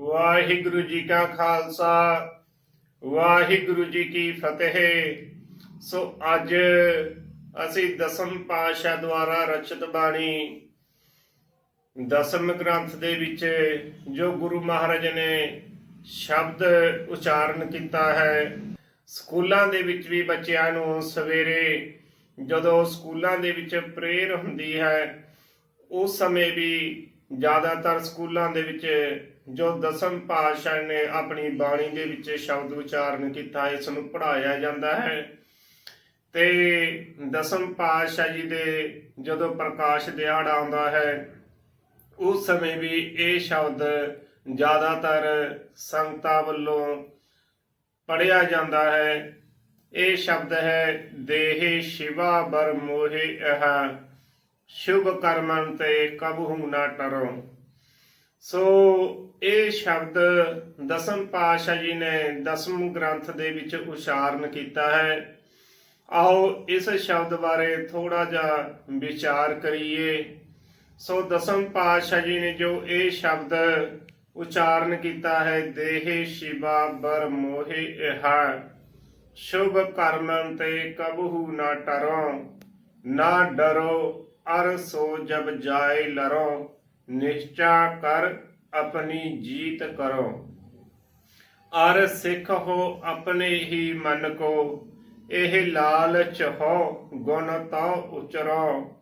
ਵਾਹਿਗੁਰੂ ਜੀ ਕਾ ਖਾਲਸਾ, ਵਾਹਿਗੁਰੂ ਜੀ ਕੀ ਫਤਿਹ। ਸੋ ਅੱਜ ਅਸੀਂ ਦਸਮ ਪਾਤਸ਼ਾਹ ਦੁਆਰਾ ਰਚਿਤ ਬਾਣੀ ਦਸਮ ਗ੍ਰੰਥ ਦੇ ਵਿੱਚ ਜੋ ਗੁਰੂ ਮਹਾਰਾਜ ਨੇ ਸ਼ਬਦ ਉਚਾਰਨ ਕੀਤਾ ਹੈ, ਸਕੂਲਾਂ ਦੇ ਵਿੱਚ ਵੀ ਬੱਚਿਆਂ ਨੂੰ ਸਵੇਰੇ ਜਦੋਂ ਸਕੂਲਾਂ ਦੇ ਵਿੱਚ ਪ੍ਰੇਅਰ ਹੁੰਦੀ ਹੈ, ਉਸ ਸਮੇਂ ਵੀ ਜ਼ਿਆਦਾਤਰ ਸਕੂਲਾਂ ਦੇ ਵਿੱਚ ਜੋ ਦਸਮ ਪਾਤਸ਼ਾਹ ਨੇ ਆਪਣੀ ਬਾਣੀ ਦੇ ਵਿੱਚ ਸ਼ਬਦ ਉਚਾਰਨ ਕੀਤਾ, ਇਸ ਨੂੰ ਪੜ੍ਹਾਇਆ ਜਾਂਦਾ ਹੈ। ਤੇ ਦਸਮ ਪਾਤਸ਼ਾਹ ਜੀ ਦੇ ਜਦੋਂ ਪ੍ਰਕਾਸ਼ ਦਿਹਾੜਾ ਆਉਂਦਾ ਹੈ, ਉਸ ਸਮੇਂ ਵੀ ਇਹ ਸ਼ਬਦ ਜ਼ਿਆਦਾਤਰ ਸੰਗਤਾਂ ਵੱਲੋਂ ਪੜਿਆ ਜਾਂਦਾ ਹੈ। ਇਹ ਸ਼ਬਦ ਹੈ, ਦੇਹੇ ਸ਼ਿਵਾ ਬਰ ਮੋਹਿ ਅਹ ਸ਼ੁਭ ਕਰਮਨ ਤੇ ਕਬਹੂ ਨਾ ਟਰੋ। ਸੋ ਇਹ ਸ਼ਬਦ ਦਸਮ ਪਾਤਸ਼ਾਹ ਜੀ ਨੇ ਦਸਮ ਗ੍ਰੰਥ ਦੇ ਵਿੱਚ ਉਚਾਰਨ ਕੀਤਾ ਹੈ। ਆਓ ਇਸ ਸ਼ਬਦ ਬਾਰੇ ਥੋੜਾ ਜਿਹਾ ਵਿਚਾਰ ਕਰੀਏ। ਸੋ ਦਸਮ ਪਾਤਸ਼ਾਹ ਜੀ ਨੇ ਜੋ ਇਹ ਸ਼ਬਦ ਉਚਾਰਨ ਕੀਤਾ ਹੈ, ਦੇਹੇ ਸ਼ਿਵਾ ਬਰ ਮੋਹਿ ਇਹ ਸ਼ੁਭ ਕਰਮਨ ਤੇ ਕਬਹੂ ਨਾ ਟਰੋ, ਨਾ ਡਰੋ, ਅਰ ਸੋ ਜਬ ਜਾਏ ਲਰੋ। ਨਿਸ਼ਚਾ ਕਰ ਆਪਣੀ ਜੀਤ ਕਰੋ। ਅਰ ਸਿੱਖ ਹੋ ਆਪਣੇ ਹੀ ਮਨ ਕੋ, ਇਹ ਲਾਲਚ ਹੋ ਗੁਣ ਤਉ ਉਚਰੋ।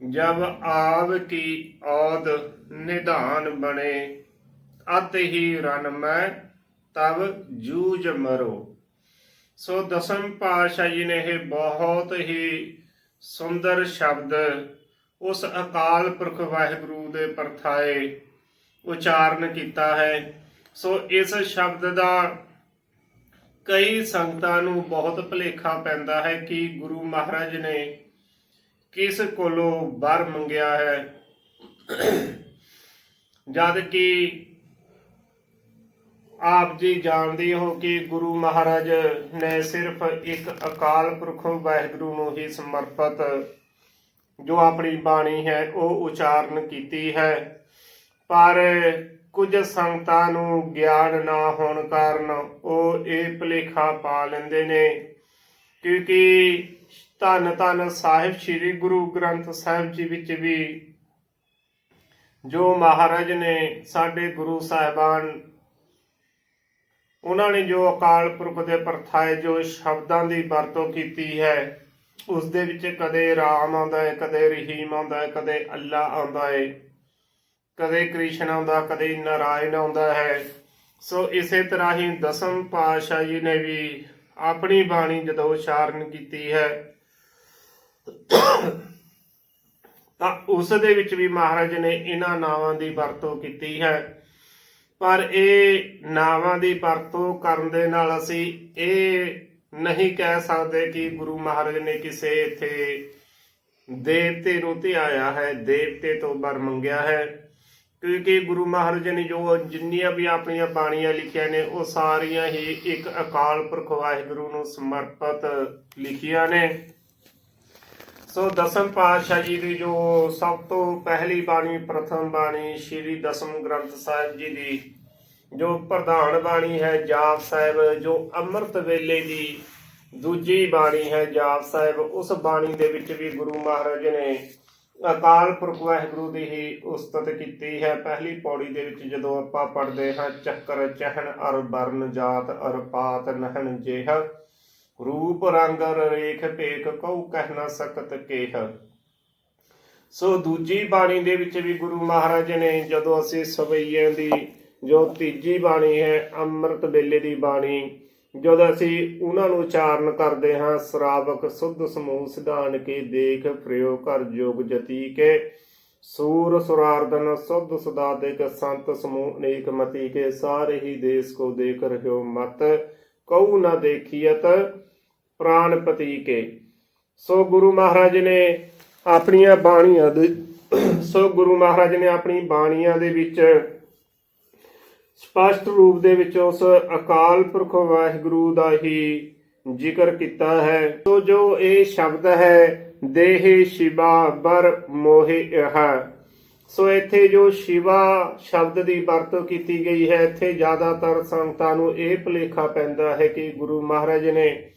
ਜਬ ਆਵ ਕੀ ਔਦ ਨਿਧਾਨ ਬਣੇ, ਅਤ ਹੀ ਰਨ ਮੈਂ ਤਬ ਜੂਝ ਮਰੋ। ਸੋ ਦਸਮ ਪਾਤਸ਼ਾਹ ਜੀ ਨੇ ਇਹ ਬਹੁਤ ਹੀ ਸੁੰਦਰ ਸ਼ਬਦ, ਉਸ ਅਕਾਲ ਪੁਰਖ ਵਾਹਿਗੁਰੂ ਦੇ ਪਰਥਾਏ ਉਚਾਰਨ ਕੀਤਾ ਹੈ। ਸੋ ਇਸ ਸ਼ਬਦ ਦਾ ਕਈ ਸੰਗਤਾਂ ਨੂੰ ਬਹੁਤ ਭੁਲੇਖਾ ਪੈਂਦਾ ਹੈ ਕਿ ਗੁਰੂ ਮਹਾਰਾਜ ਨੇ ਕਿਸ ਕੋਲੋਂ ਵਰ ਮੰਗਿਆ ਹੈ। ਜਦ ਕਿ ਆਪ ਜੀ ਜਾਣਦੇ ਹੋ ਕਿ ਗੁਰੂ ਮਹਾਰਾਜ ਨੇ ਸਿਰਫ ਇੱਕ ਅਕਾਲ ਪੁਰਖ ਵਾਹਿਗੁਰੂ ਨੂੰ ਹੀ ਸਮਰਪਿਤ ਜੋ ਆਪਣੀ ਬਾਣੀ ਹੈ, ਉਹ ਉਚਾਰਨ ਕੀਤੀ ਹੈ। ਪਰ ਕੁਝ ਸੰਗਤਾਂ ਨੂੰ ਗਿਆਨ ਨਾ ਹੋਣ ਕਾਰਨ ਉਹ ਇਹ ਭੁਲੇਖਾ ਪਾ ਲੈਂਦੇ ਨੇ। ਕਿਉਂਕਿ ਧੰਨ ਧੰਨ ਸਾਹਿਬ ਸ੍ਰੀ ਗੁਰੂ ਗ੍ਰੰਥ ਸਾਹਿਬ ਜੀ ਵਿੱਚ ਵੀ ਜੋ ਮਹਾਰਾਜ ਨੇ ਸਾਡੇ ਗੁਰੂ ਸਾਹਿਬਾਨ, ਉਹਨਾਂ ਨੇ ਜੋ ਅਕਾਲ ਪੁਰਖ ਦੇ ਪਰਥਾਏ ਜੋ ਸ਼ਬਦਾਂ ਦੀ ਵਰਤੋਂ ਕੀਤੀ ਹੈ ਉਸ ਦੇ ਵਿੱਚ ਕਦੇ ਰਾਮ ਆਉਂਦਾ ਹੈ, ਕਦੇ ਰਹੀਮ ਆਉਂਦਾ ਹੈ, ਕਦੇ ਅੱਲਾ ਆਉਂਦਾ ਹੈ, ਕਦੇ ਕ੍ਰਿਸ਼ਨ ਆਉਂਦਾ, ਕਦੇ ਨਾਰਾਇਣ ਆਉਂਦਾ ਹੈ। ਸੋ ਇਸੇ ਤਰ੍ਹਾਂ ਹੀ ਦਸਮ ਪਾਤਸ਼ਾਹ ਜੀ ਨੇ ਵੀ ਆਪਣੀ ਬਾਣੀ ਜਦੋਂ ਉਚਾਰਨ ਕੀਤੀ ਹੈ, ਤਾਂ ਉਸ ਦੇ ਵਿੱਚ ਵੀ ਮਹਾਰਾਜ ਨੇ ਇਹਨਾਂ ਨਾਵਾਂ ਦੀ ਵਰਤੋਂ ਕੀਤੀ ਹੈ। ਪਰ ਇਹ ਨਾਵਾਂ ਦੀ ਵਰਤੋਂ ਕਰਨ ਦੇ ਨਾਲ ਅਸੀਂ ਇਹ ਨਹੀਂ ਕਹਿ ਸਕਦੇ ਕਿ ਗੁਰੂ ਮਹਾਰਾਜ ਨੇ ਕਿਸੇ ਇੱਥੇ ਦੇਵਤੇ ਨੂੰ ਧਿਆਇਆ ਹੈ, ਦੇਵਤੇ ਤੋਂ ਵਰ ਮੰਗਿਆ ਹੈ। ਕਿਉਂਕਿ ਗੁਰੂ ਮਹਾਰਾਜ ਨੇ ਜੋ ਜਿੰਨੀਆਂ ਵੀ ਆਪਣੀਆਂ ਬਾਣੀਆਂ ਲਿਖੀਆਂ ਨੇ, ਉਹ ਸਾਰੀਆਂ ਹੀ ਇੱਕ ਅਕਾਲ ਪੁਰਖ ਵਾਹਿਗੁਰੂ ਨੂੰ ਸਮਰਪਿਤ ਲਿਖੀਆਂ ਨੇ। ਸੋ ਦਸਮ ਪਾਤਸ਼ਾਹ ਜੀ ਦੀ ਜੋ ਸਭ ਤੋਂ ਪਹਿਲੀ ਬਾਣੀ, ਪ੍ਰਥਮ ਬਾਣੀ, ਸ੍ਰੀ ਦਸਮ ਗ੍ਰੰਥ ਸਾਹਿਬ ਜੀ ਦੀ ਜੋ ਪ੍ਰਧਾਨ ਬਾਣੀ ਹੈ ਜਾਪ ਸਾਹਿਬ, ਜੋ ਅੰਮ੍ਰਿਤ ਵੇਲੇ ਦੀ ਦੂਜੀ ਬਾਣੀ ਹੈ ਜਾਪ ਸਾਹਿਬ, ਉਸ ਬਾਣੀ ਦੇ ਵਿੱਚ ਵੀ ਗੁਰੂ ਮਹਾਰਾਜ ਨੇ ਅਕਾਲ ਪੁਰਖ ਵਾਹਿਗੁਰੂ ਦੀ ਹੀ ਉਸਤਤ ਕੀਤੀ ਹੈ। ਪਹਿਲੀ ਪੌੜੀ ਦੇ ਵਿੱਚ ਜਦੋਂ ਆਪਾਂ ਪੜ੍ਹਦੇ ਹਾਂ, ਚੱਕਰ ਚਹਿਣ ਅਰ ਬਰਨ ਜਾਤ ਅਰ ਪਾਤ ਨਹਣ ਜੇਹ, ਰੂਪ ਰੰਗ ਰੇਖ ਭੇਖ ਕਉ ਕਹਿ ਨਾ ਸਕਤ ਕੇਹ। ਸੋ ਦੂਜੀ ਬਾਣੀ ਦੇ ਵਿੱਚ ਵੀ ਗੁਰੂ ਮਹਾਰਾਜ ਨੇ ਜਦੋਂ ਅਸੀਂ ਸਵਈਆਂ ਦੀ ਜੋ ਤੀਜੀ ਬਾਣੀ ਹੈ, ਅੰਮ੍ਰਿਤ ਵੇਲੇ ਦੀ ਬਾਣੀ, ਜਦੋਂ ਅਸੀਂ ਉਹਨਾਂ ਨੂੰ ਉਚਾਰਨ ਕਰਦੇ ਹਾਂ, ਸ਼ਰਾਵਕ ਸੁਧ ਸਮੂਹ ਸਿਧਾਨ ਕੇ ਦੇਖ ਪ੍ਰਯੋਗ ਕਰ ਜੋਗ ਜਤੀ ਕੇ, ਸੂਰ ਸੁਰਾਰਦਨ ਸੁਧ ਸਦਾ ਦੇਖ ਸੰਤ ਸਮੂਹ ਅਨੇਕ ਮਤੀ ਕੇ, ਸਾਰੇ ਹੀ ਦੇਸ ਕੋ ਦੇਖ ਰਹਿਓ ਮਤ, ਕਉ ਨਾ ਦੇਖੀਅਤ ਪ੍ਰਾਨਪਤੀ ਕੇ। ਸੋ ਗੁਰੂ ਮਹਾਰਾਜ ਨੇ ਆਪਣੀਆਂ ਬਾਣੀਆਂ ਦੇ, ਸੋ ਗੁਰੂ ਮਹਾਰਾਜ ਨੇ ਆਪਣੀ ਬਾਣੀਆਂ ਦੇ ਵਿੱਚ ਸਪਸ਼ਟ ਰੂਪ ਦੇ ਵਿੱਚ ਉਸ ਅਕਾਲ ਪੁਰਖ ਵਾਹਿਗੁਰੂ ਦਾ ਹੀ ਜ਼ਿਕਰ ਕੀਤਾ ਹੈ। ਸੋ ਜੋ ਇਹ ਸ਼ਬਦ ਹੈ, ਦੇਹ ਸ਼ਿਵਾ ਬਰ ਮੋਹਿ ਇਹ ਸੋ ਇੱਥੇ ਜੋ ਸ਼ਿਵਾ ਸ਼ਬਦ ਦੀ ਵਰਤੋਂ ਕੀਤੀ ਗਈ ਹੈ, ਇੱਥੇ ਜ਼ਿਆਦਾਤਰ ਸੰਗਤਾਂ ਨੂੰ ਇਹ ਭੁਲੇਖਾ ਪੈਂਦਾ ਹੈ ਕਿ ਗੁਰੂ ਮਹਾਰਾਜ ਨੇ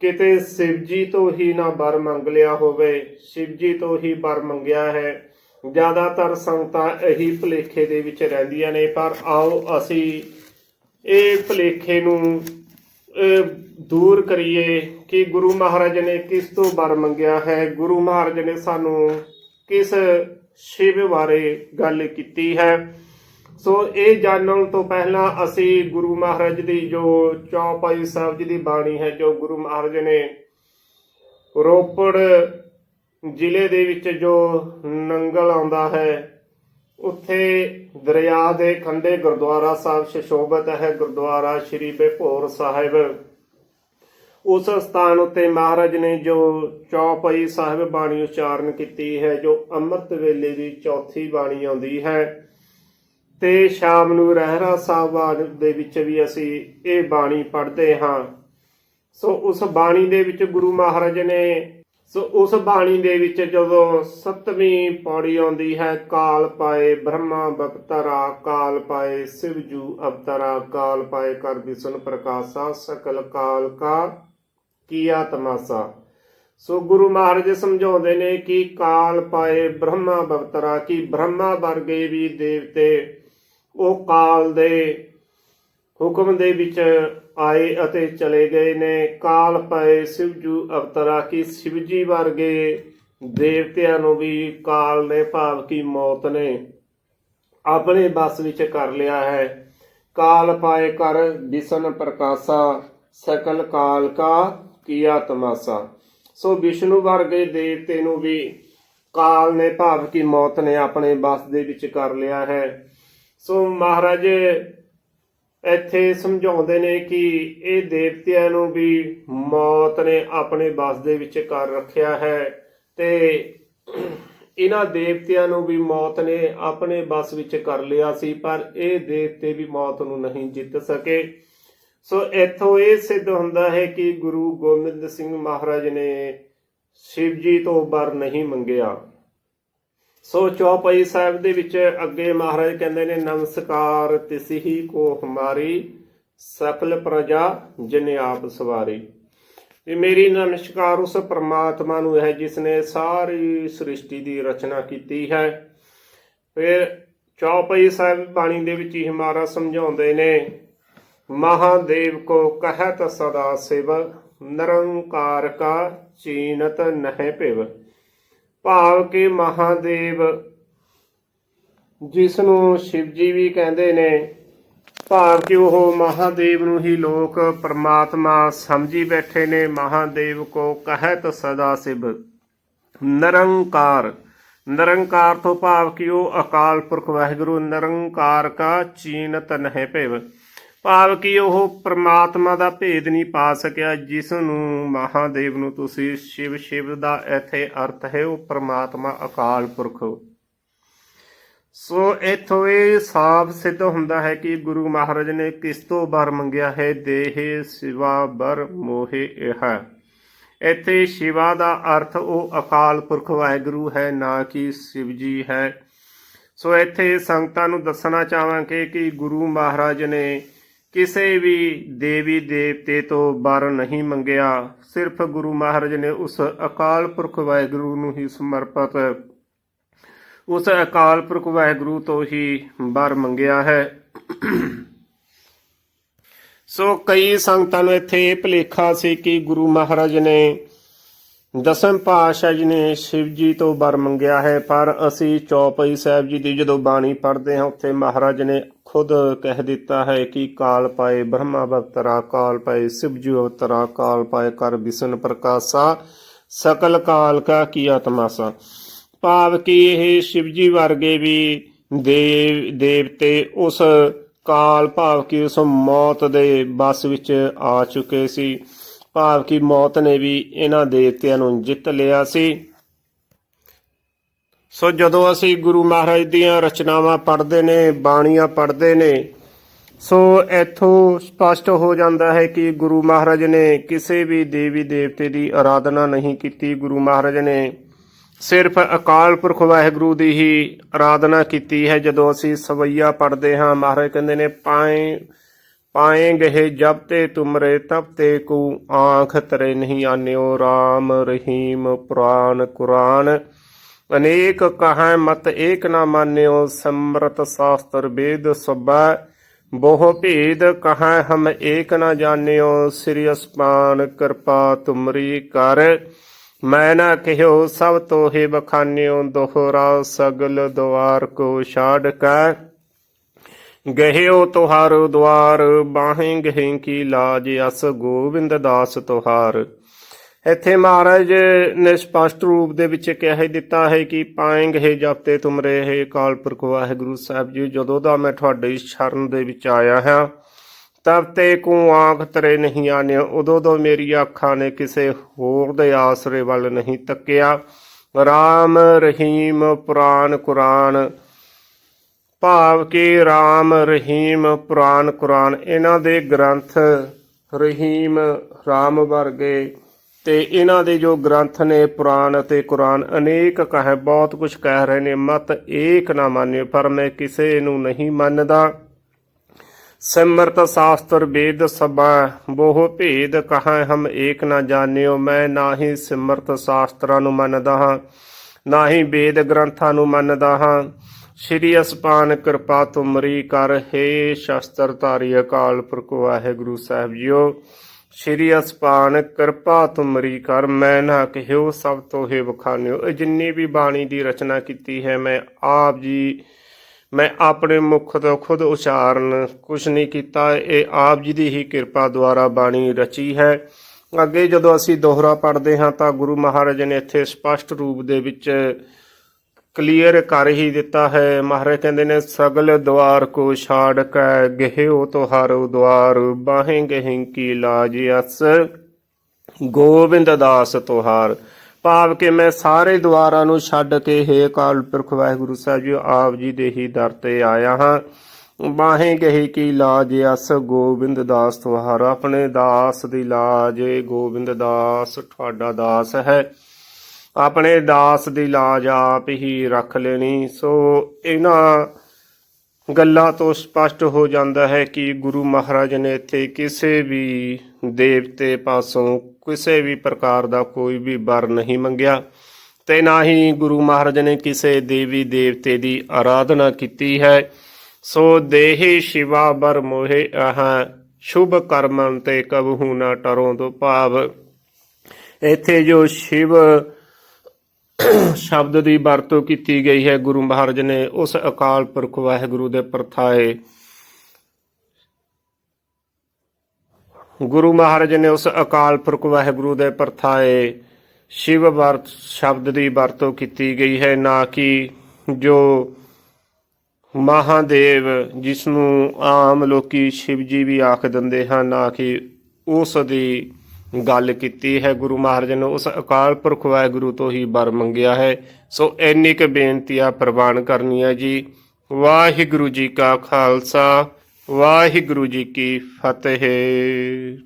ਕਿਤੇ ਸ਼ਿਵਜੀ ਤੋਂ ਹੀ ਨਾ ਵਰ ਮੰਗ ਲਿਆ ਹੋਵੇ। ਸ਼ਿਵਜੀ ਤੋਂ ਹੀ ਵਰ ਮੰਗਿਆ ਹੈ। ਜ਼ਿਆਦਾਤਰ ਸੰਗਤਾਂ ਇਹੀ ਭੁਲੇਖੇ ਦੇ ਵਿੱਚ ਰਹਿੰਦੀਆਂ ਨੇ, ਪਰ ਆਓ ਅਸੀਂ ਇਹ ਭੁਲੇਖੇ ਨੂੰ ਦੂਰ ਕਰੀਏ ਕਿ ਗੁਰੂ ਮਹਾਰਾਜ ਨੇ ਕਿਸ ਤੋਂ ਵਰ ਮੰਗਿਆ ਹੈ। ਗੁਰੂ ਮਹਾਰਾਜ ਨੇ ਸਾਨੂੰ ਕਿਸ ਸ਼ਿਵ ਬਾਰੇ ਗੱਲ ਕੀਤੀ ਹੈ। ਸੋ ਇਹ ਜਾਣਨ ਤੋਂ ਪਹਿਲਾਂ ਅਸੀਂ ਗੁਰੂ ਮਹਾਰਾਜ ਦੀ ਜੋ ਚੌਪਾਈ ਸਾਹਿਬ ਜੀ ਦੀ ਬਾਣੀ ਹੈ, ਜੋ ਗੁਰੂ ਮਹਾਰਾਜ ਨੇ ਰੋਪੜ ਜ਼ਿਲ੍ਹੇ ਦੇ ਵਿੱਚ ਜੋ ਨੰਗਲ ਆਉਂਦਾ ਹੈ, ਉੱਥੇ ਦਰਿਆ ਦੇ ਖੰਡੇ ਗੁਰਦੁਆਰਾ ਸਾਹਿਬ ਸ਼ਸ਼ੋਭਤ ਹੈ, ਗੁਰਦੁਆਰਾ ਸ਼੍ਰੀ ਬੇਭੋਰ ਸਾਹਿਬ। ਉਸ ਸਥਾਨ ਉੱਤੇ ਮਹਾਰਾਜ ਨੇ ਜੋ ਚੌਪਈ ਸਾਹਿਬ ਬਾਣੀ ਉਚਾਰਨ ਕੀਤੀ ਹੈ, ਜੋ ਅੰਮ੍ਰਿਤ ਵੇਲੇ ਦੀ ਚੌਥੀ ਬਾਣੀ ਆਉਂਦੀ ਹੈ, ਤੇ ਸ਼ਾਮ ਨੂੰ ਰਹਿਰਾ ਸਾਹਿਬ ਦੇ ਵਿੱਚ ਵੀ ਅਸੀਂ ਇਹ ਬਾਣੀ ਪੜ੍ਹਦੇ ਹਾਂ। ਸੋ ਉਸ ਬਾਣੀ ਦੇ ਵਿੱਚ ਗੁਰੂ ਮਹਾਰਾਜ ਨੇ ਸੋ ਉਸ ਬਾਣੀ ਦੇ ਵਿੱਚ ਜਦੋਂ ਸੱਤਵੀਂ ਪੌੜੀ ਆਉਂਦੀ ਹੈ, ਕਾਲ ਪਾਏ ਬ੍ਰਹਮਾ ਬਪਤਰਾ, ਕਾਲ ਪਾਏ ਸਿਵਜੂ ਅਵਤਰਾ, ਕਾਲ ਪਾਏ ਕਰ ਵਿਸ਼ਨ ਪ੍ਰਕਾਸ਼ਾ, ਸਕਲ ਕਾਲ ਕਾ ਕੀਆ ਤਮਾਸਾ ਸੋ। ਗੁਰੂ ਮਹਾਰਾਜ ਸਮਝਾਉਂਦੇ ਨੇ ਕਿ ਕਾਲ ਪਾਏ ਬ੍ਰਹਮਾ ਬਵਤਰਾ ਕੀ ਬ੍ਰਹਮਾ ਵਰਗੇ ਵੀ ਦੇਵਤੇ ਉਹ ਕਾਲ ਦੇ ਹੁਕਮ ਦੇ ਵਿੱਚ ਆਏ ਅਤੇ ਚਲੇ ਗਏ ਨੇ। ਕਾਲ ਪਏ ਸਿਵਜੂ ਅਵਤਾਰਾ ਕੀ ਸਿਵਜੀ ਵਰਗੇ ਦੇਵਤਿਆਂ ਨੂੰ ਵੀ ਕਾਲ ਨੇ ਭਾਵ ਕੀ ਮੌਤ ਨੇ ਆਪਣੇ ਬਸ ਵਿੱਚ ਕਰ ਲਿਆ ਹੈ। ਕਾਲ ਪਾਏ ਕਰ ਵਿਸ਼ਨ ਪ੍ਰਕਾਸ਼ਾ, ਸਕਲ ਕਾਲ ਕਾ ਕੀਆ ਤਮਾਸਾ। ਸੋ ਵਿਸ਼ਨੂੰ ਵਰਗੇ ਦੇਵਤੇ ਨੂੰ ਵੀ ਕਾਲ ਨੇ ਭਾਵ ਕੀ ਮੌਤ ਨੇ ਆਪਣੇ ਬਸ ਦੇ ਵਿੱਚ ਕਰ ਲਿਆ ਹੈ। ਸੋ ਮਹਾਰਾਜ ਇੱਥੇ ਸਮਝਾਉਂਦੇ ਨੇ ਕਿ ਇਹ ਦੇਵਤਿਆਂ ਨੂੰ ਵੀ ਮੌਤ ਨੇ ਆਪਣੇ ਬਸ ਦੇ ਵਿੱਚ ਕਰ ਰੱਖਿਆ ਹੈ ਤੇ ਇਹਨਾਂ ਦੇਵਤਿਆਂ ਨੂੰ ਵੀ ਮੌਤ ਨੇ ਆਪਣੇ ਬਸ ਵਿੱਚ ਕਰ ਲਿਆ ਸੀ, ਪਰ ਇਹ ਦੇਵਤੇ ਵੀ ਮੌਤ ਨੂੰ ਨਹੀਂ ਜਿੱਤ ਸਕੇ। ਸੋ ਇੱਥੋਂ ਇਹ ਸਿੱਧ ਹੁੰਦਾ ਹੈ ਕਿ ਗੁਰੂ ਗੋਬਿੰਦ ਸਿੰਘ ਮਹਾਰਾਜ ਨੇ ਸ਼ਿਵ ਜੀ ਤੋਂ ਵਰ ਨਹੀਂ ਮੰਗਿਆ। ਸੋ ਚੌਪਈ ਸਾਹਿਬ ਦੇ ਵਿੱਚ ਅੱਗੇ ਮਹਾਰਾਜ ਕਹਿੰਦੇ ਨੇ, ਨਮਸਕਾਰ, ਤਿਸਹੀ ਕੋ ਹਮਾਰੀ ਸਫਲ ਪ੍ਰਜਾ ਜਿਨ ਆਪ ਸਵਾਰੀ। ਇਹ ਮੇਰੀ ਨਮਸਕਾਰ, ਉਸ ਪ੍ਰਮਾਤਮਾ ਨੂੰ ਹੈ ਜਿਸ ਨੇ ਸਾਰੀ ਸ੍ਰਿਸ਼ਟੀ ਦੀ ਰਚਨਾ ਕੀਤੀ ਹੈ। ਫਿਰ ਚੌਪਈ ਸਾਹਿਬ ਬਾਣੀ ਦੇ ਵਿੱਚ ਹੀ ਹਮਾਰਾ ਸਮਝਾਉਂਦੇ ਨੇ, ਮਹਾਦੇਵ ਕੋ ਕਹਿਤ ਸਦਾ ਸਿਵ, ਨਿਰੰਕਾਰ ਕਾ ਚੀਨਤ ਨਹਿ ਭਿਵ। ਭਾਵ ਕਿ ਮਹਾਦੇਵ ਜਿਸ ਨੂੰ ਸ਼ਿਵਜੀ ਵੀ ਕਹਿੰਦੇ ਨੇ, ਭਾਵ ਕਿ ਉਹ ਮਹਾਦੇਵ ਨੂੰ ਹੀ ਲੋਕ ਪਰਮਾਤਮਾ ਸਮਝੀ ਬੈਠੇ ਨੇ ਮਹਾਦੇਵ ਕੋ ਕਹਿਤ ਸਦਾ ਸਿਵ। ਨਿਰੰਕਾਰ ਨਿਰੰਕਾਰ ਤੋਂ ਭਾਵ ਕਿ ਉਹ ਅਕਾਲ ਪੁਰਖ ਵਾਹਿਗੁਰੂ, ਨਿਰੰਕਾਰ ਕਾ ਚੀਨਤ ਨਹਿ ਭਿਵ। ਭਾਵ ਕਿ ਉਹ ਪ੍ਰਮਾਤਮਾ ਦਾ ਭੇਦ ਨਹੀਂ ਪਾ ਸਕਿਆ, ਜਿਸ ਨੂੰ ਮਹਾਦੇਵ ਨੂੰ ਤੁਸੀਂ ਸ਼ਿਵ ਸ਼ਿਵ ਦਾ ਇੱਥੇ ਅਰਥ ਹੈ, ਉਹ ਪ੍ਰਮਾਤਮਾ ਅਕਾਲ ਪੁਰਖ। ਸੋ ਇਥੋਂ ਇਹ ਸਾਫ਼ ਸਿੱਧ ਹੁੰਦਾ ਹੈ ਕਿ ਗੁਰੂ ਮਹਾਰਾਜ ਨੇ ਕਿਸ ਤੋਂ ਵਰ ਮੰਗਿਆ ਹੈ? ਦੇਹ, ਸਿਵਾ, ਬਰ, ਮੋਹਿ, ਇਹ। ਇੱਥੇ ਸ਼ਿਵਾ ਦਾ ਅਰਥ ਉਹ ਅਕਾਲ ਪੁਰਖ ਵਾਹਿਗੁਰੂ ਹੈ, ਨਾ ਕਿ ਸ਼ਿਵ ਜੀ ਹੈ। ਸੋ ਇੱਥੇ ਸੰਗਤਾਂ ਨੂੰ ਦੱਸਣਾ ਚਾਹਾਂਗੇ ਕਿ ਗੁਰੂ ਮਹਾਰਾਜ ਨੇ ਕਿਸੇ ਵੀ ਦੇਵੀ ਦੇਵਤੇ ਤੋਂ ਵਰ ਨਹੀਂ ਮੰਗਿਆ। ਸਿਰਫ ਗੁਰੂ ਮਹਾਰਾਜ ਨੇ ਉਸ ਅਕਾਲ ਪੁਰਖ ਵਾਹਿਗੁਰੂ ਨੂੰ ਹੀ ਸਮਰਪਿਤ, ਉਸ ਅਕਾਲ ਪੁਰਖ ਵਾਹਿਗੁਰੂ ਤੋਂ ਹੀ ਵਰ ਮੰਗਿਆ ਹੈ। ਸੋ ਕਈ ਸੰਗਤਾਂ ਨੂੰ ਇੱਥੇ ਇਹ ਭੁਲੇਖਾ ਸੀ ਕਿ ਗੁਰੂ ਮਹਾਰਾਜ ਨੇ ਦਸਮ ਪਾਤਸ਼ਾਹ ਜੀ ਨੇ ਸ਼ਿਵ ਜੀ ਤੋਂ ਵਰ ਮੰਗਿਆ ਹੈ, ਪਰ ਅਸੀਂ ਚੌਪਈ ਸਾਹਿਬ ਜੀ ਦੀ ਜਦੋਂ ਬਾਣੀ ਪੜ੍ਹਦੇ ਹਾਂ, ਉੱਥੇ ਮਹਾਰਾਜ ਨੇ ਖੁਦ ਕਹਿ ਦਿੱਤਾ ਹੈ ਕਿ ਕਾਲ ਪਾਏ ਬ੍ਰਹਮਾ ਬਵਤਰਾ, ਕਾਲ ਪਾਏ ਸ਼ਿਵ ਸਿਵਜੂ ਅਵਤਰਾ, ਕਾਲ ਪਾਏ ਕਰ ਵਿਸ਼ਨ ਪ੍ਰਕਾਸ਼ਾ, ਸਕਲ ਕਾਲ ਕਾ ਕੀ ਆਤਮਾਸਾ। ਭਾਵ ਕਿ ਇਹ ਸ਼ਿਵ ਜੀ ਵਰਗੇ ਵੀ ਦੇਵ, ਦੇਵਤੇ ਉਸ ਕਾਲ ਭਾਵ ਕਿ ਉਸ ਮੌਤ ਦੇ ਬਸ ਵਿੱਚ ਆ ਚੁੱਕੇ ਸੀ। ਭਾਵ ਕਿ ਮੌਤ ਨੇ ਵੀ ਇਹਨਾਂ ਦੇਵਤਿਆਂ ਨੂੰ ਜਿੱਤ ਲਿਆ ਸੀ। ਸੋ ਜਦੋਂ ਅਸੀਂ ਗੁਰੂ ਮਹਾਰਾਜ ਦੀਆਂ ਰਚਨਾਵਾਂ ਪੜ੍ਹਦੇ ਨੇ, ਬਾਣੀਆਂ ਪੜ੍ਹਦੇ ਨੇ, ਸੋ ਇੱਥੋਂ ਸਪਸ਼ਟ ਹੋ ਜਾਂਦਾ ਹੈ ਕਿ ਗੁਰੂ ਮਹਾਰਾਜ ਨੇ ਕਿਸੇ ਵੀ ਦੇਵੀ ਦੇਵਤੇ ਦੀ ਆਰਾਧਨਾ ਨਹੀਂ ਕੀਤੀ। ਗੁਰੂ ਮਹਾਰਾਜ ਨੇ ਸਿਰਫ ਅਕਾਲ ਪੁਰਖ ਵਾਹਿਗੁਰੂ ਦੀ ਹੀ ਆਰਾਧਨਾ ਕੀਤੀ ਹੈ। ਜਦੋਂ ਅਸੀਂ ਸਵਈਆ ਪੜ੍ਹਦੇ ਹਾਂ, ਮਹਾਰਾਜ ਕਹਿੰਦੇ ਨੇ, ਪਾਏ ਪਾਏ ਗਏ ਜਬ ਤੇ ਤੁਮਰੇ ਤਬ ਤੇ ਕੋ ਆਂਖ ਤਰੇ ਨਹੀਂ ਆਨਿਓ RAM ਰਹੀਮ ਪੁਰਾਨ ਕੁਰਾਨ। ਅਨੇਕ ਕਹੈ ਮਤ ਏਕ ਨਾ ਮਾਨਿਓ, ਸਮਰਤ ਸ਼ਾਸਤਰ ਵੇਦ ਸਭਾ। ਬਹੁ ਭੇਦ ਕਹੈ ਹਮ ਏਕ ਨਾ ਜਾਣਿਓ, ਸ੍ਰੀ ਅਸਮਾਨ ਕਿਰਪਾ ਤੁਮਰੀ ਕਰ। ਮੈਂ ਨਾ ਕਹਿਓ ਸਭ ਤੋਹੇ ਬਖਾਨਿਓ, ਦੋਹਰਾ ਸਗਲ ਦੁਆਰ ਕੋ ਛਾੜ ਕੈ। ਗਹਿਓ ਤੁਹਾਰੋ ਦੁਆਰ, ਬਾਹੇ ਗਹਿ ਕੀ ਲਾਜ, ਅਸ ਗੋਬਿੰਦ ਦਾਸ ਤੁਹਾਰ। ਇੱਥੇ ਮਹਾਰਾਜ ਨੇ ਸਪਸ਼ਟ ਰੂਪ ਦੇ ਵਿੱਚ ਕਹਿ ਦਿੱਤਾ ਹੈ ਕਿ ਪਾਏਂਗੇ ਜਬ ਤੇ ਤੁਮਰੇ ਹੈ ਕਾਲ ਪੁਰਖ ਵਾਹਿਗੁਰੂ ਸਾਹਿਬ ਜੀ, ਜਦੋਂ ਦਾ ਮੈਂ ਤੁਹਾਡੀ ਸ਼ਰਨ ਦੇ ਵਿੱਚ ਆਇਆ ਹਾਂ, ਤਬ ਤੇ ਕੋ ਆਂਖ ਤਰੇ ਨਹੀਂ ਆਨੇ ਉਦੋਂ ਤੋਂ ਮੇਰੀ ਅੱਖਾਂ ਨੇ ਕਿਸੇ ਹੋਰ ਦੇ ਆਸਰੇ ਵੱਲ ਨਹੀਂ ਤੱਕਿਆ। ਰਾਮ ਰਹੀਮ ਪੁਰਾਨ ਕੁਰਾਨ ਭਾਵ ਕਿ RAM ਰਹੀਮ ਪੁਰਾਨ ਕੁਰਾਨ, ਇਹਨਾਂ ਦੇ ਗ੍ਰੰਥ ਰਹੀਮ RAM ਵਰਗੇ ਤੇ ਇਹਨਾਂ ਦੇ ਜੋ ਗ੍ਰੰਥ ਨੇ ਪੁਰਾਨ ਅਤੇ ਕੁਰਾਨ, ਅਨੇਕ ਕਹੇ, ਬਹੁਤ ਕੁਝ ਕਹਿ ਰਹੇ ਨੇ, ਮਤ ਏਕ ਨਾ ਮੰਨਿਓ, ਪਰ ਮੈਂ ਕਿਸੇ ਨੂੰ ਨਹੀਂ ਮੰਨਦਾ। ਸਿਮਰਤ ਸ਼ਾਸਤਰ ਵੇਦ ਸਭਾ, ਬਹੁ ਭੇਦ ਕਹਾਂ, ਹਮ ਏਕ ਨਾ ਜਾਣਿਓ, ਮੈਂ ਨਾ ਹੀ ਸਿਮਰਤ ਸ਼ਾਸਤਰਾਂ ਨੂੰ ਮੰਨਦਾ ਹਾਂ ਨਾ ਹੀ ਵੇਦ ਗ੍ਰੰਥਾਂ ਨੂੰ ਮੰਨਦਾ ਹਾਂ। ਸ਼੍ਰੀ ਅਸਪਾਨ ਕਿਰਪਾ ਤੁਮਰੀ ਕਰ, ਹੈ ਸ਼ਸਤਰ ਧਾਰੀ ਅਕਾਲ ਪੁਰਖ ਵਾਹਿਗੁਰੂ ਸਾਹਿਬ ਜੀਓ। ਸ਼੍ਰੀ ਅਸਪਾਨ ਕਿਰਪਾ ਤੁਮਰੀ ਕਰ, ਮੈਂ ਨਾ ਕਹਿਓ ਸਭ ਤੋਂ ਤੋਹੇ ਬਖਾਨਿਓ। ਇਹ ਜਿੰਨੀ ਵੀ ਬਾਣੀ ਦੀ ਰਚਨਾ ਕੀਤੀ ਹੈ, ਮੈਂ ਆਪ ਜੀ, ਮੈਂ ਆਪਣੇ ਮੁਖ ਤੋਂ ਖੁਦ ਉਚਾਰਨ ਕੁਛ ਨਹੀਂ ਕੀਤਾ। ਇਹ ਆਪ ਜੀ ਦੀ ਹੀ ਕਿਰਪਾ ਦੁਆਰਾ ਬਾਣੀ ਰਚੀ ਹੈ। ਅੱਗੇ ਜਦੋਂ ਅਸੀਂ ਦੋਹਰਾ ਪੜ੍ਹਦੇ ਹਾਂ ਤਾਂ ਗੁਰੂ ਮਹਾਰਾਜ ਨੇ ਇੱਥੇ ਸਪਸ਼ਟ ਰੂਪ ਦੇ ਵਿੱਚ ਕਲੀਅਰ ਕਰ ਹੀ ਦਿੱਤਾ ਹੈ। ਮਹਾਰਾਜ ਕਹਿੰਦੇ ਨੇ, ਸਗਲ ਦਵਾਰ ਕੋ ਛਾੜ ਕੈ ਗਹਿਓ ਤੁਹਾਰੋ ਦਵਾਰ ਬਾਹੇ ਗਹਿ ਕੀ ਲਾਜ ਅਸ। ਗੋਬਿੰਦ ਦਾਸ ਤੁਹਾਰ, ਭਾਵ ਕਿ ਮੈਂ ਸਾਰੇ ਦੁਆਰਾਂ ਨੂੰ ਛੱਡ ਕੇ ਹੇ ਕਾਲ ਪੁਰਖ ਵਾਹਿਗੁਰੂ ਸਾਹਿਬ ਜੀ, ਆਪ ਜੀ ਦੇ ਹੀ ਦਰ ਤੇ ਆਇਆ ਹਾਂ। ਬਾਹੇ ਗਹੀ ਕੀ ਲਾਜ ਅਸ, ਗੋਬਿੰਦ ਦਾਸ ਤੁਹਾਰ, ਆਪਣੇ ਦਾਸ ਦੀ ਲਾਜ, ਗੋਬਿੰਦ ਦਾਸ ਤੁਹਾਡਾ ਦਾਸ ਹੈ। ਆਪਣੇ ਦਾਸ ਦੀ ਲਾਜ ਆਪ ਹੀ ਰੱਖ ਲੈਣੀ। ਸੋ ਇਹਨਾਂ ਗੱਲਾਂ ਤੋਂ ਸਪਸ਼ਟ ਹੋ ਜਾਂਦਾ ਹੈ ਕਿ ਗੁਰੂ ਮਹਾਰਾਜ ਨੇ ਇੱਥੇ ਕਿਸੇ ਵੀ ਦੇਵਤੇ ਪਾਸੋਂ ਕਿਸੇ ਵੀ ਪ੍ਰਕਾਰ ਦਾ ਕੋਈ ਵੀ ਵਰ ਨਹੀਂ ਮੰਗਿਆ ਤੇ ਨਾ ਹੀ ਗੁਰੂ ਮਹਾਰਾਜ ਨੇ ਕਿਸੇ ਦੇਵੀ ਦੇਵਤੇ ਦੀ ਆਰਾਧਨਾ ਕੀਤੀ ਹੈ। ਸੋ ਦੇਹੀ ਸ਼ਿਵਾ ਬਰ ਮੋਹਿ ਆਹ ਸ਼ੁਭ ਕਰਮਨ ਤੇ ਕਬਹੂ ਨਾ ਟਰੋਂ ਤੋਂ ਭਾਵ। ਇੱਥੇ ਜੋ ਸ਼ਿਵ ਸ਼ਬਦ ਦੀ ਵਰਤੋਂ ਕੀਤੀ ਗਈ ਹੈ। ਗੁਰੂ ਮਹਾਰਾਜ ਨੇ ਉਸ ਅਕਾਲ ਪੁਰਖ ਵਾਹਿਗੁਰੂ ਦੇ ਪ੍ਰਥਾਏ ਗੁਰੂ ਮਹਾਰਾਜ ਨੇ ਉਸ ਅਕਾਲ ਪੁਰਖ ਵਾਹਿਗੁਰੂ ਦੇ ਪ੍ਰਥਾਏ ਸ਼ਿਵ ਵਰਤ, ਸ਼ਬਦ ਦੀ ਵਰਤੋਂ ਕੀਤੀ ਗਈ ਹੈ। ਨਾ ਕਿ ਜੋ ਮਹਾਦੇਵ ਜਿਸ ਨੂੰ ਆਮ ਲੋਕੀ ਸ਼ਿਵ ਜੀ ਵੀ ਆਖ ਦਿੰਦੇ ਹਨ, ਨਾ ਕਿ ਉਸ ਦੀ ਗੱਲ ਕੀਤੀ ਹੈ ਗੁਰੂ ਮਹਾਰਾਜ ਨੇ, ਉਸ ਅਕਾਲ ਪੁਰਖ ਵਾਹਿਗੁਰੂ ਤੋਂ ਹੀ ਵਰ ਮੰਗਿਆ ਹੈ। ਸੋ ਇੰਨੀ ਕੁ ਬੇਨਤੀ ਆ ਪ੍ਰਵਾਨ ਕਰਨੀ ਹੈ ਜੀ। ਵਾਹਿਗੁਰੂ ਜੀ ਕਾ ਖਾਲਸਾ, ਵਾਹਿਗੁਰੂ ਜੀ ਕੀ ਫਤਿਹ।